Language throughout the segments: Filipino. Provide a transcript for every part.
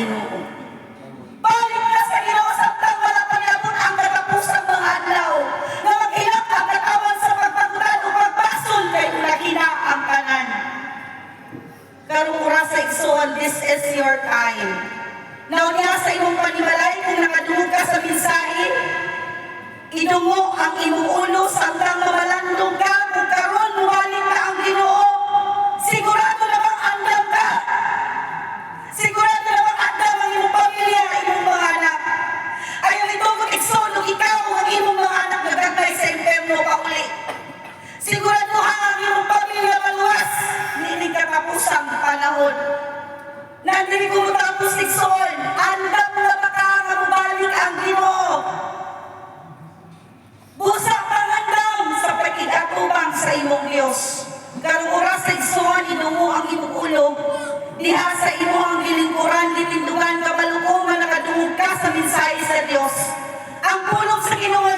Ginoo. Balik ka sa Ginoo samtang wala pa niabot ang katapusang mga adlaw. Nga maghilak ang katawan sa pagpagutan o pagbasol kay nakina ang kanan. Karong oras sa this is your time. Nauniya sa imong panimalay kung nakadungog ka sa mensahe, idungo ang imong ulo samtang mabalandong ka Nandiri ko mo tapos igsoon, andam na baka nga mabalik ang Ginoo. Busa pangandam sa pagkikatubang sa imong Diyos. Karong oras sa igsoon, inungo ang imong ulo. Diha sa imo ang gilingkuran, gitindugan ka malukuman, nakadungog ka sa mensahe sa Diyos. Ang pulong sa Ginoo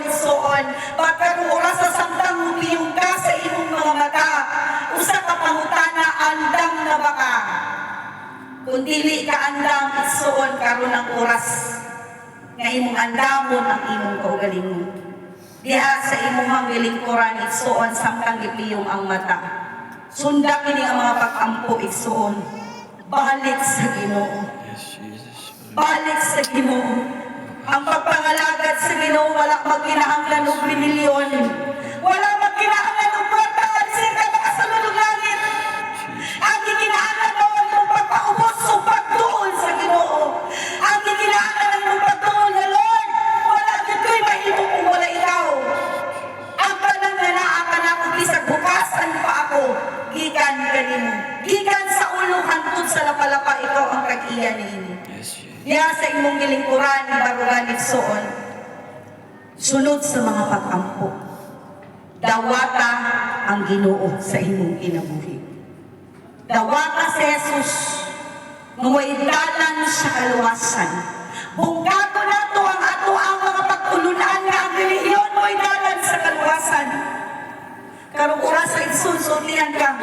isuon. But karong orasa samtang ka sa imong mga mata, usa ka pangutana andam na ba ka? Kung dili ka andam isuon karon ang oras nga imong andamon ang imong kaugalingon. Diha sa imong hanggilingkuran igsuon samtang gipiyong ang mata. Sunda kini ang mga pag-ampo igsuon. Balik sa Ginoo. Balik sa Ginoo. Ang pagpangalagad sa Ginoo wala magkinahanglan og binilyon. Wala magkinahanglan og kwarta alisin ka makasulod og langit. Ang gikinahanglan mo ang pagpaubos o pagtuon sa Ginoo. Ang gikinahanglan ang imong pagtuon nga Lord, wala gyud ko'y mahimo kung wala ikaw. Ang tanan nga naa ka na kung bisag bukasan pa ako, gikan kanimo. Gikan sa ulo hangtod sa lapalapa ikaw ang kag-iya niini. Diya sa imong gilingkuran, barugan igsoon, sunod sa mga pag-ampo. Dawata ang ginoo sa imong kinabuhi. Dawata si Jesus, ngumaidalan sa kaluwasan. Bungkato na to ang ato ang mga pagtulunan nga ang relihiyon mo dalan sa kaluwasan. Karong oras sa isunsunlian ka,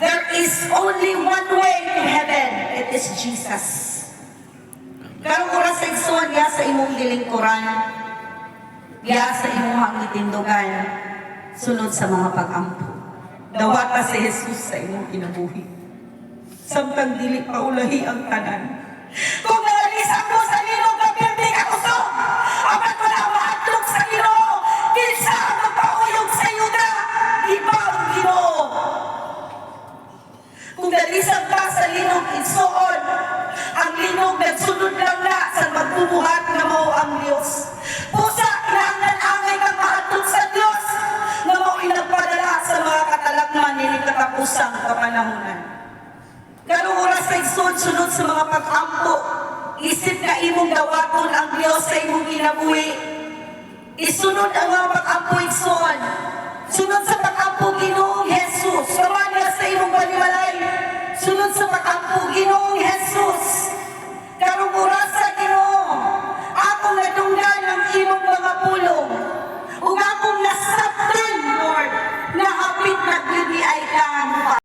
there is only one way to heaven. It is Jesus. Imong gilingkuran, ya sa imong hangitindugan, sunod sa mga pag-ampo. Dawata si Jesus sa imong kinabuhi. Samtang dili pa ulahi ang tanan. Kung naalis ako sa linog ng pirding ako so, apat ko na maatlog sa Ginoo, kinsa ang magpauyog sa yuda, di ba ang Ginoo? Kung dalisang ka sa linog igsoon, ang linog nagsunod lang na katapusang kapanahunan. Karong oras sa igsoon sunod sa mga pag-ampo, isip na imong dawaton ang Diyos sa imong kinabuhi. Isunod ang mga pag-ampo igsoon. Sunod sa pag-ampo Ginoong Jesus. Kamanya sa imong panimalay. Sunod sa pag-ampo Ginoong Jesus. Karong oras sa Ginoo. Ako nadunggan ang imong mga pulong. kapit na PBI ka